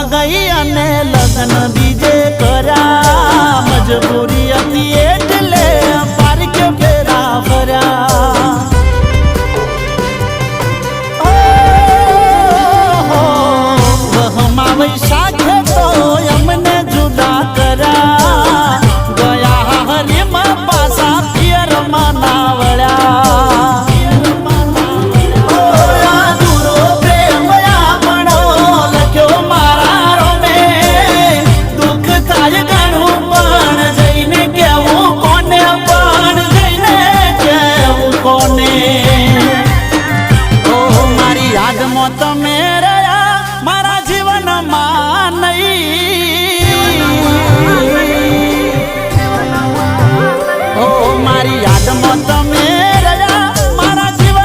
માં ગઈ અને લગ્ન બીજે કર્યા. મજબૂરી હતી એટલે પારક્યો ફેરા ફર્યા. વૈશાખ તમે રહ્યા મારા જીવનમાં નહીં.